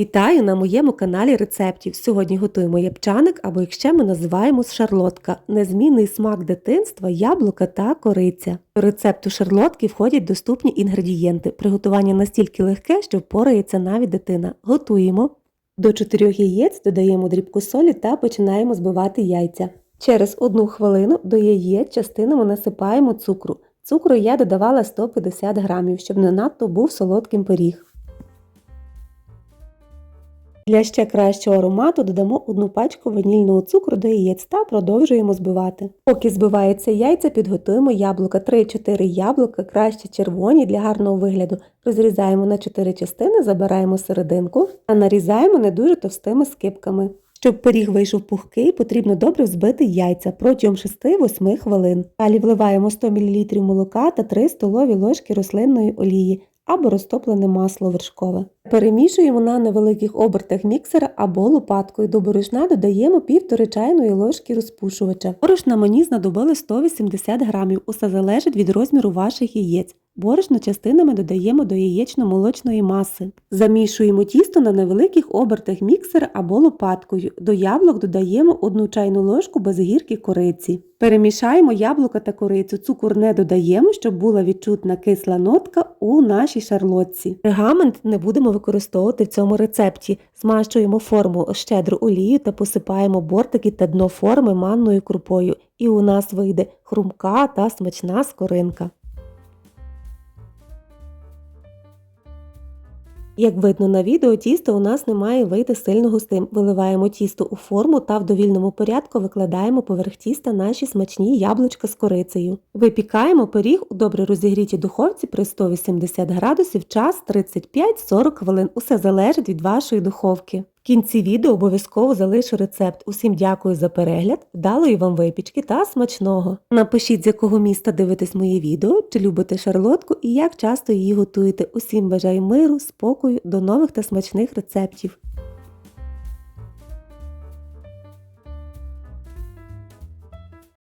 Вітаю на моєму каналі рецептів. Сьогодні готуємо ябчаник, або як ще ми називаємо шарлотка незмінний смак дитинства, яблука та кориця. До рецепту шарлотки входять доступні інгредієнти. Приготування настільки легке, що впорається навіть дитина. Готуємо. До 4 яєць додаємо дрібку солі та починаємо збивати яйця. Через одну хвилину до яєць частинами насипаємо цукру. Цукру я додавала 150 грамів, щоб не надто був солодким пиріг. Для ще кращого аромату додамо одну пачку ванільного цукру до яєць та продовжуємо збивати. Поки збиваються яйця, підготуємо яблука 3-4 яблука, краще червоні для гарного вигляду. Розрізаємо на 4 частини, забираємо серединку, а нарізаємо не дуже товстими скипками. Щоб пиріг вийшов пухкий, потрібно добре взбити яйця протягом 6-8 хвилин. Далі вливаємо 100 мл молока та 3 столові ложки рослинної олії або розтоплене масло вершкове. Перемішуємо на невеликих обертах міксера або лопаткою. До борошна додаємо півтори чайної ложки розпушувача. Борошна мені знадобили 180 грамів, усе залежить від розміру ваших яєць. Борошно частинами додаємо до яєчно-молочної маси. Замішуємо тісто на невеликих обертах міксера або лопаткою. До яблук додаємо 1 чайну ложку без гірки кориці. Перемішаємо яблука та корицю. Цукор не додаємо, щоб була відчутна кисла нотка у нашій шарлотці. Пергамент не будемо використовувати в цьому рецепті. Змащуємо форму щедру олією та посипаємо бортики та дно форми манною крупою. І у нас вийде хрумка та смачна скоринка. Як видно на відео, тісто у нас не має вийти сильно густим. Виливаємо тісто у форму та в довільному порядку викладаємо поверх тіста наші смачні яблучка з корицею. Випікаємо пиріг у добре розігрітій духовці при 180 градусів час 35-40 хвилин. Усе залежить від вашої духовки. В кінці відео обов'язково залишу рецепт. Усім дякую за перегляд, вдалої вам випічки та смачного. Напишіть, з якого міста дивитесь моє відео, чи любите шарлотку і як часто її готуєте. Усім бажаю миру, спокою, до нових та смачних рецептів.